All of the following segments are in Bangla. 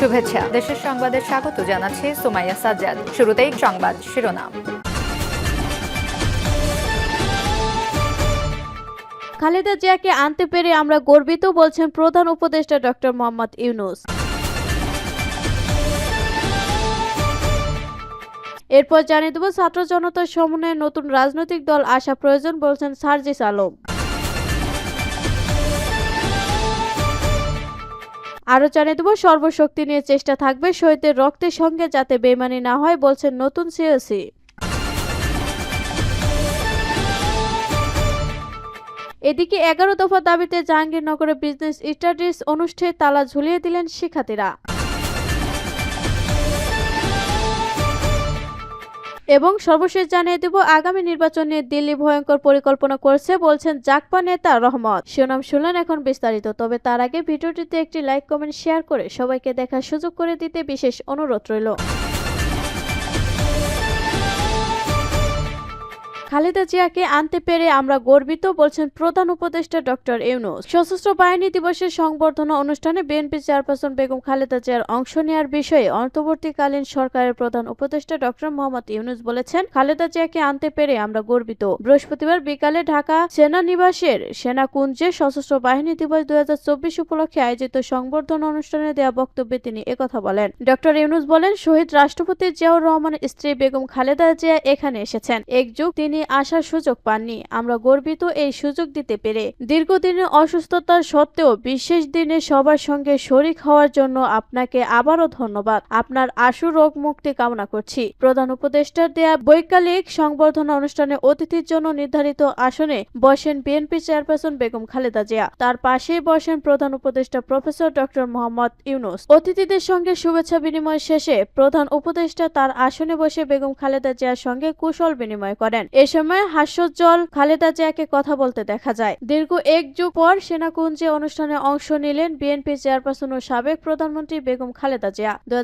শুভেচ্ছা। দেশের সংবাদে স্বাগত জানাচ্ছে সুমাইয়া সাজ্জাদ। শুরুতেই সংবাদ শিরোনাম। খালেদা জিয়াকে আনতে পেরে আমরা গর্বিত বলছেন প্রধান উপদেষ্টা ডক্টর মোহাম্মদ ইউনুস। এরপর জানিয়ে দেব, ছাত্র জনতার সমন্বয়ে নতুন রাজনৈতিক দল আসা প্রয়োজন বলছেন সার্জিস আলম। আরও জানিয়ে দেব, সর্বশক্তি নিয়ে চেষ্টা থাকবে শহীদের রক্তের সঙ্গে যাতে বেমানি না হয়, বলছেন নতুন সিএসি। এদিকে এগারো দফা দাবিতে জাহাঙ্গীরনগরে বিজনেস স্টাডিজ অনুষ্ঠানে তালা ঝুলিয়ে দিলেন শিক্ষার্থীরা। এবং সর্বশেষ জানিয়ে দেব, আগামী নির্বাচন নিয়ে দিল্লি ভয়ঙ্কর পরিকল্পনা করছে বলছেন জাকপা নেতা রহমত। শিরোনাম শুনলেন এখন বিস্তারিত, তবে তার আগে ভিডিওটিতে একটি লাইক, কমেন্ট, শেয়ার করে সবাইকে দেখার সুযোগ করে দিতে বিশেষ অনুরোধ রইল। খালেদা জিয়াকে আনতে পেরে আমরা গর্বিত, বলছেন প্রধান উপদেষ্টা ডক্টর ইউনুস। সশস্ত্র বাহিনী দিবসের সংবর্ধনা অনুষ্ঠানে বিএনপি চেয়ারপারসন বেগম খালেদা জিয়ার অংশ নেওয়ার বিষয়ে অন্তর্বর্তীকালীন সরকারের প্রধান উপদেষ্টা ডক্টর মোহাম্মদ ইউনুস বলেছেন, খালেদা জিয়াকে আনতে পেরে আমরা গর্বিত। বৃহস্পতিবার বিকালে ঢাকা সেনানিবাসের সেনাকুঞ্জে সশস্ত্র বাহিনী দিবস দুই হাজার চব্বিশ উপলক্ষে আয়োজিত সংবর্ধনা অনুষ্ঠানে দেওয়া বক্তব্যে তিনি একথা বলেন। ডক্টর ইউনুস বলেন, শহীদ রাষ্ট্রপতি জিয়াউর রহমানের স্ত্রী বেগম খালেদা জিয়া এখানে এসেছেন। এক যুগ তিনি আসার সুযোগ পাননি। আমরা গর্বিত এই সুযোগ দিতে পেরে। দীর্ঘদিনের অসুস্থতার সত্ত্বেও বিশেষ দিনে সবার সঙ্গে শরিক হওয়ার জন্য আপনাকে আবারও ধন্যবাদ। আপনার আশু রোগ মুক্তি কামনা করছি। প্রধান উপদেষ্টার দেয়া বৈকালিক সংবর্ধনা অনুষ্ঠানে অতিথির জন্য নির্ধারিত আসনে বসেন বিএনপি চেয়ারপারসন বেগম খালেদা জিয়া। তার পাশেই বসেন প্রধান উপদেষ্টা প্রফেসর ডক্টর মোহাম্মদ ইউনুস। অতিথিদের সঙ্গে শুভেচ্ছা বিনিময় শেষে প্রধান উপদেষ্টা তার আসনে বসে বেগম খালেদা জিয়ার সঙ্গে কুশল বিনিময় করেন। এ সময় হাস্যোজ্জ্বল খালেদা জিয়াকে কথা বলতে দেখা যায়। দীর্ঘ এক যুগ পর সেনাকুঞ্জে অনুষ্ঠানে অংশ নিলেন বিএনপি চেয়ারপারসন ও সাবেক প্রধানমন্ত্রী বেগম খালেদা জিয়া। দু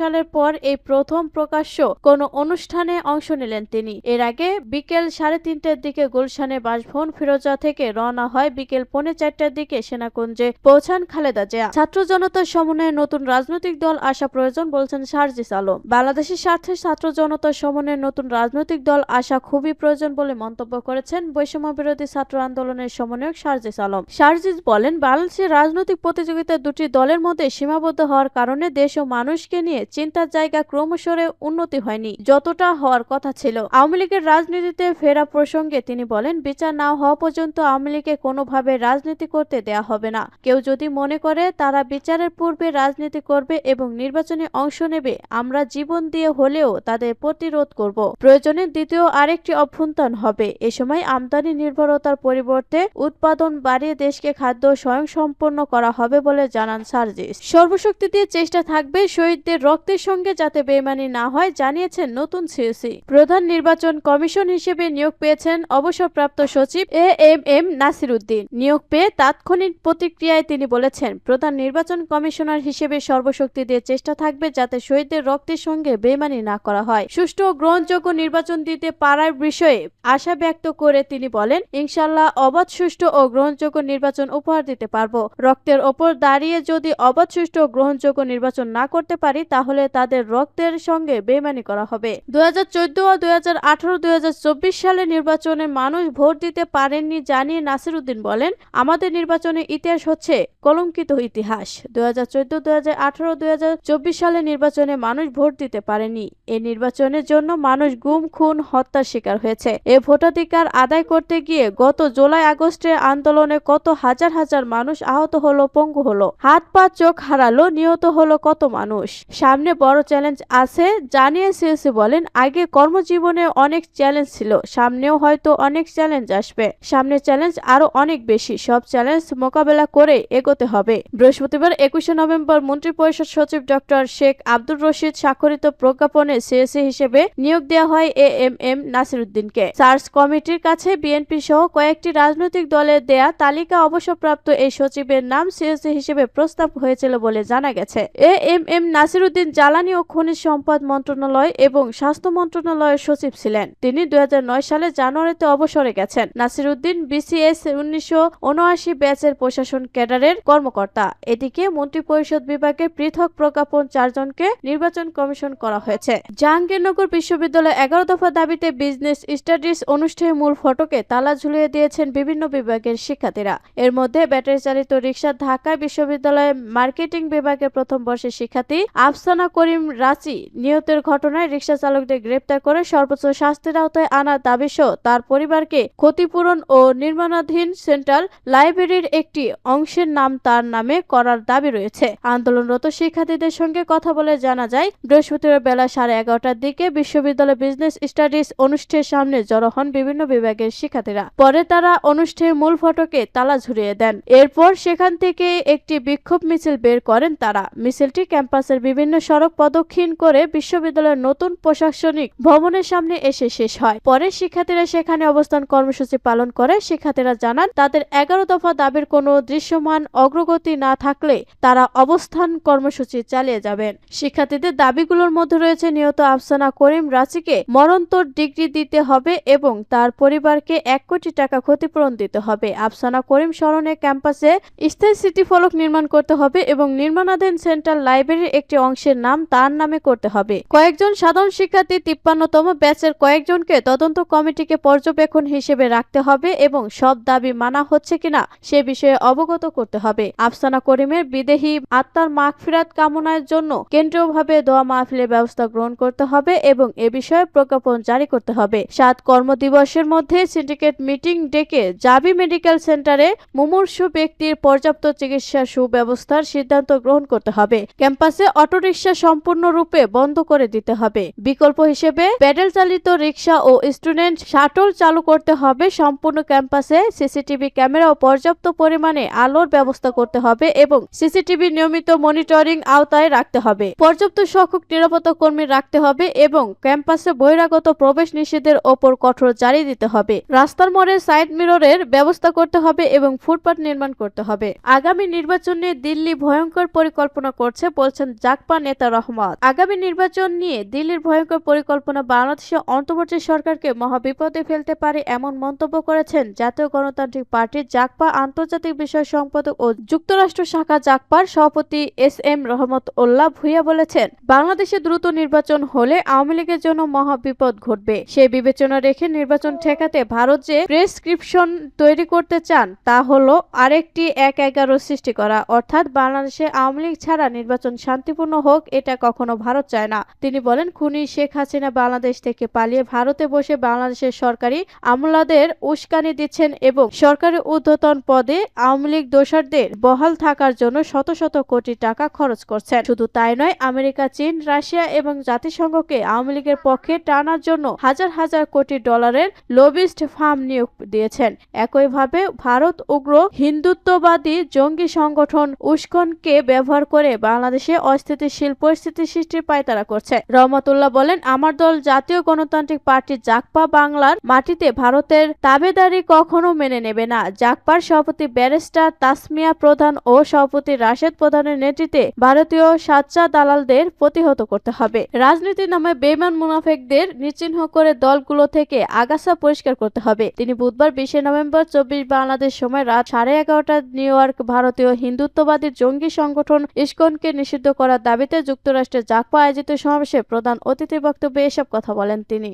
সালের পর এই প্রথম প্রকাশ্য কোন অনুষ্ঠানে অংশ নিলেন তিনি। এর আগে বিকেল সাড়ে তিনটার দিকে গুলশানে বাসভবন ফিরোজা থেকে রওনা হয় বিকেল পৌনে চারটার দিকে সেনাকুঞ্জে পৌঁছান খালেদা জিয়া। ছাত্র জনতার সমন্বয়ে নতুন রাজনৈতিক দল আসা প্রয়োজন বলছেন সার্জিস আলম। বাংলাদেশের স্বার্থে ছাত্র জনতার সমন্বয়ে নতুন রাজনৈতিক দল আসা খুবই প্রয়োজন বলে মন্তব্য করেছেন বৈষম্য বিরোধী ছাত্র আন্দোলনের সমন্বয়ক সার্জিস আলম। সার্জিস বলেন বাংলাদেশের রাজনৈতিক প্রতিযোগিতা দুটি দলের মধ্যে সীমাবদ্ধ হওয়ার কারণে দেশ ও মানুষকে নিয়ে চিন্তার জায়গা ক্রমশরে উন্নতি হয়নি, যতটা হওয়ার কথা ছিল। আওয়ামী লীগের রাজনীতিতে ফেরা প্রসঙ্গে তিনি বলেন, বিচার না হওয়া পর্যন্ত আওয়ামী লীগকে কোনোভাবে রাজনীতি করতে দেয়া হবে না। কেউ যদি মনে করে, তারা বিচারের পূর্বে রাজনীতি করবে এবং নির্বাচনে অংশ নেবে, আমরা জীবন দিয়ে হলেও তাদের প্রতিরোধ করব। প্রয়োজনে দ্বিতীয় আরেকটি অভ্যন্তরণ হবে। এ সময় আমদানি নির্ভরতার পরিবর্তে উৎপাদন বাড়িয়ে দেশকে খাদ্য স্বয়ংসম্পন্ন করা হবে বলে জানান সার্জিস। সর্বশক্তি দিয়ে চেষ্টা থাকবে শহীদদের রক্তের সঙ্গে যাতে বেমানি না হয়, জানিয়েছেন নতুন সিএসি প্রধান নির্বাচন কমিশন হিসেবে নিয়োগ পেয়েছেন অবসরপ্রাপ্ত সচিব A M M Nasir Uddin নিয়োগ পেয়ে তাৎক্ষণিক প্রতিক্রিয়ায় তিনি বলেছেন, প্রধান নির্বাচন কমিশনার হিসেবে সর্বশক্তি দিয়ে চেষ্টা থাকবে যাতে শহীদদের রক্তের সঙ্গে বেমানি না করা হয়। সুষ্ঠু ও গ্রহণযোগ্য নির্বাচন দিতে পারার বিষয়ে আশা ব্যক্ত করে তিনি বলেন, ইনশাল্লাহ অবাধ, সুষ্ঠু ও গ্রহণযোগ্য নির্বাচন উপহার দিতে পারব। রক্তের ওপর দাঁড়িয়ে যদি অবাধ, সুষ্ঠু ও গ্রহণযোগ্য নির্বাচন না করতে পারি, তাহলে তাদের রক্তের সঙ্গে বেমানি করা হবে। দু হাজার চোদ্দ ও দুই হাজার আঠারো দুই হাজার চব্বিশ সালে নির্বাচনে মানুষ ভোট দিতে পারেননি জানিয়ে নাসির উদ্দিন বলেন, আমাদের নির্বাচনের ইতিহাস হচ্ছে কলঙ্কিত ইতিহাস। দুই হাজার চোদ্দ দুই হাজার আঠারো দুই হাজার চব্বিশ সালে নির্বাচনে মানুষ ভোট দিতে পারেনি। এই নির্বাচনের জন্য মানুষ গুম, খুন, হত্যার শিকার হয়েছে। এ ভোটাধিকার আদায় করতে গিয়ে গত জুলাই আগস্টের আন্দোলনে কত হাজার হাজার মানুষ আহত হলো, পঙ্গু হলো। হাত পা, চোখ হারালো, নিহত হলো কত মানুষ? সামনে বড় চ্যালেঞ্জ আছে, জানিয়ে সিএসি বলেন, আগে কর্মজীবনে অনেক চ্যালেঞ্জ ছিল, সামনেও হয়তো অনেক চ্যালেঞ্জ আসবে। সামনে চ্যালেঞ্জ আরও অনেক বেশি, সব চ্যালেঞ্জ মোকাবেলা করে এগোতে হবে। বৃহস্পতিবার একুশে নভেম্বর মন্ত্রিপরিষদ সচিব ডক্টর শেখ আব্দুর রশিদ স্বাক্ষরিত প্রজ্ঞাপনে সিএসি হিসেবে নিয়োগ দেওয়া হয় এ এম এম নাসির নাসিরুদ্দিনকে সার্চ কমিটির কাছে বিএনপি সহ কয়েকটি রাজনৈতিক দলের দেয়া তালিকা অবসরপ্রাপ্ত এই সচিবের নাম সিএসি হিসেবে প্রস্তাব হয়েছিল বলে জানা গেছে। এ এম এম নাসিরুদ্দিন জ্বালানি ও খনিজ সম্পদ মন্ত্রণালয় এবং স্বাস্থ্য মন্ত্রণালয়ের সচিব ছিলেন। তিনি দুই সালে জানুয়ারিতে অবসরে গেছেন। নাসিরুদ্দিন বিসিএস উনিশশো উনআশি ব্যাচের প্রশাসন ক্যাডারের কর্মকর্তা। এদিকে মন্ত্রিপরিষদ বিভাগের পৃথক প্রজ্ঞাপন চারজনকে নির্বাচন কমিশন করা হয়েছে। জাহাঙ্গীরনগর বিশ্ববিদ্যালয় এগারো দফা দাবিতে বিজনেস স্টাডিজ অনুষ্ঠানের মূল ফটকে তালা ঝুলিয়ে দিয়েছেন বিভিন্ন বিভাগের শিক্ষার্থীরা। এর মধ্যে ব্যাটারি চালিত রিক্সা ঢাকা বিশ্ববিদ্যালয়ের মার্কেটিং বিভাগের প্রথম বর্ষের শিক্ষার্থী আফসানা করিম রাচি নিহতের ঘটনায় রিক্সা চালকদের গ্রেপ্তার করে সর্বোচ্চ শাস্তির আওতায় আনার দাবি সহ তার পরিবারকে ক্ষতিপূরণ ও নির্মাণাধীন সেন্ট্রাল লাইব্রেরির একটি অংশের নাম তার নামে করার দাবি রয়েছে। আন্দোলনরত শিক্ষার্থীদের সঙ্গে কথা বলে জানা যায়, বৃহস্পতিবার বেলা সাড়ে এগারোটার দিকে বিশ্ববিদ্যালয় বিজনেস স্টাডিজ অনুষ্ঠানের সামনে জড়ো হন বিভিন্ন বিভাগের শিক্ষার্থীরা। পরে তারা অনুষ্ঠানের মূল ফটকে তালা ঝুরিয়ে দেন। এরপর সেখান থেকে একটি বিক্ষোভ মিছিল বের করেন তারা। মিছিলটি ক্যাম্পাসের বিভিন্ন সড়ক প্রদক্ষিণ করে বিশ্ববিদ্যালয়ের নতুন প্রশাসনিক ভবনের সামনে এসে শেষ হয়। পরে শিক্ষার্থীরা সেখানে অবস্থান কর্মসূচি পালন করে। শিক্ষার্থীরা জানান, তাদের এগারো দফা দাবির কোনো দৃশ্যমান অগ্রগতি না থাকলে তারা অবস্থান কর্মসূচি চালিয়ে যাবেন। শিক্ষার্থীদের দাবিগুলোর মধ্যে রয়েছে নিহত আফসানা করিম রাঁচিকে মরণোত্তর ডিগ্রি দিতে হবে এবং তার পরিবারকে এক কোটি টাকা ক্ষতিপূরণ দিতে হবে। আফসানা করিম স্মরণে ক্যাম্পাসে স্থায়ী স্মৃতি ফলক নির্মাণ করতে হবে এবং নির্মাণাধীন সেন্ট্রাল লাইব্রেরির একটি অংশের নাম তার নামে করতে হবে। কয়েকজন সাধারণ শিক্ষার্থী তিপ্পান্নতম ব্যাচের কয়েকজনকে তদন্ত কমিটিকে পর্যবেক্ষণ হিসেবে রাখতে হবে এবং সব দাবি মানা হচ্ছে কিনা সে বিষয়ে অবগত করতে হবে। আফসানা করিমের বিদেহী আত্মার মাগফিরাত কামনার জন্য কেন্দ্রীয়ভাবে দোয়া মাহফিলের ব্যবস্থা গ্রহণ করতে হবে এবং এ বিষয়ে প্রজ্ঞাপন জারি করতে হবে। সাত কর্মদিবসের মধ্যে সিন্ডিকেট মিটিং ডেকে জাবি মেডিকেল সেন্টারে মুমূর্ষু ব্যক্তির পর্যাপ্ত চিকিৎসা সুব্যবস্থার সিদ্ধান্ত গ্রহণ করতে হবে। ক্যাম্পাসে অটোরিকশা সম্পূর্ণরূপে বন্ধ করে দিতে হবে। বিকল্প হিসেবে প্যাডেল চালিত রিক্সা ও স্টুডেন্ট শাটল চালু করতে হবে। সম্পূর্ণ ক্যাম্পাসে সিসিটিভি ক্যামেরা ও পর্যাপ্ত পরিমাণে আলোর ব্যবস্থা করতে হবে এবং সিসিটিভি নিয়মিত মনিটরিং আওতায় রাখতে হবে। পর্যাপ্ত সংখ্যক নিরাপত্তা কর্মী রাখতে হবে এবং ক্যাম্পাসে বহিরাগত প্রবেশ নিষেধের ওপর কঠোর জারি দিতে হবে। রাস্তার মোড়ে সাইড মিররের ব্যবস্থা করতে হবে এবং ফুটপাত নির্মাণ করতে হবে। আগামী নির্বাচনে দিল্লি ভয়ঙ্কর পরিকল্পনা করছে বলছেন জাকপা নেতা রহমত। আগামী নির্বাচন নিয়ে দিল্লির ভয়ঙ্কর পরিকল্পনা বাংলাদেশে অন্তর্বর্তী সরকারকে মহাবিপদে ফেলতে পারে এমন মন্তব্য করেছেন জাতীয় গণতান্ত্রিক পার্টির জাকপা আন্তর্জাতিক বিষয় সম্পাদক ও যুক্তরাষ্ট্র শাখা জাকপার সভাপতি এস এম রহমত উল্লাহ ভুইয়া বলেছেন, বাংলাদেশে দ্রুত নির্বাচন হলে আওয়ামী লীগের জন্য মহাবিপদ ঘটবে। সেই বিবেচনা রেখে নির্বাচন ঠেকাতে ভারত যে প্রেসক্রিপশন তৈরি করতে চান, তা হলো আরেকটি এক এগারো সৃষ্টি করা। অর্থাৎ বাংলাদেশে আওয়ামী লীগ ছাড়া নির্বাচন শান্তিপূর্ণ হোক, এটা কখনো ভারত চায় না। তিনি বলেন, খুনি শেখ হাসিনা বাংলাদেশ থেকে পালিয়ে ভারতে বসে বাংলাদেশের সরকারি আমলাদের উস্কানি দিচ্ছেন এবং সরকারি ঊর্ধ্বতন পদে আওয়ামী লীগ দোষারদের বহাল থাকার জন্য শত শত কোটি টাকা খরচ করছেন। শুধু তাই নয়, আমেরিকা, চীন, রাশিয়া এবং জাতিসংঘকে আওয়ামী লীগের পক্ষে টানার জন্য হাজার হাজার কোটি ডলারের লবিস্ট ফার্ম নিয়োগ দিয়েছেন। একইভাবে ভারত উগ্র হিন্দুত্ববাদী জঙ্গি সংগঠন উস্কনকে ব্যবহার করে বাংলাদেশে অস্থিতিশীল পরিস্থিতি সৃষ্টির পায়তারা করছে। রহমতুল্লাহ বলেন, আমার দল জাতীয় গণতান্ত্রিক পার্টি জাকপা বাংলার মাটিতে ভারতের তাবেদারি কখনো মেনে নেবে না। জাকপার সভাপতি ব্যারিস্টার তাসমিয়া প্রধান ও সভাপতি রাশেদ প্রধানের নেতৃত্বে ভারতীয় সাচ্চা দালালদের প্রতিহত করতে হবে। রাজনীতির নামে বেমান মুনাফেকদের নিশ্চিহ্ন করে দলগুলো থেকে আগাছা পরিষ্কার করতে হবে। তিনি বুধবার বিশে নভেম্বর চব্বিশ বাংলাদেশ সময় রাত সাড়ে এগারোটা নিউ ইয়র্ক ভারতীয় হিন্দুত্ববাদী জঙ্গি সংগঠন ইস্কনকে নিষিদ্ধ করার দাবিতে যুক্তরাষ্ট্রের জাকপা আয়োজিত সমাবেশে প্রধান অতিথি বক্তব্যে এসব কথা বলেন তিনি।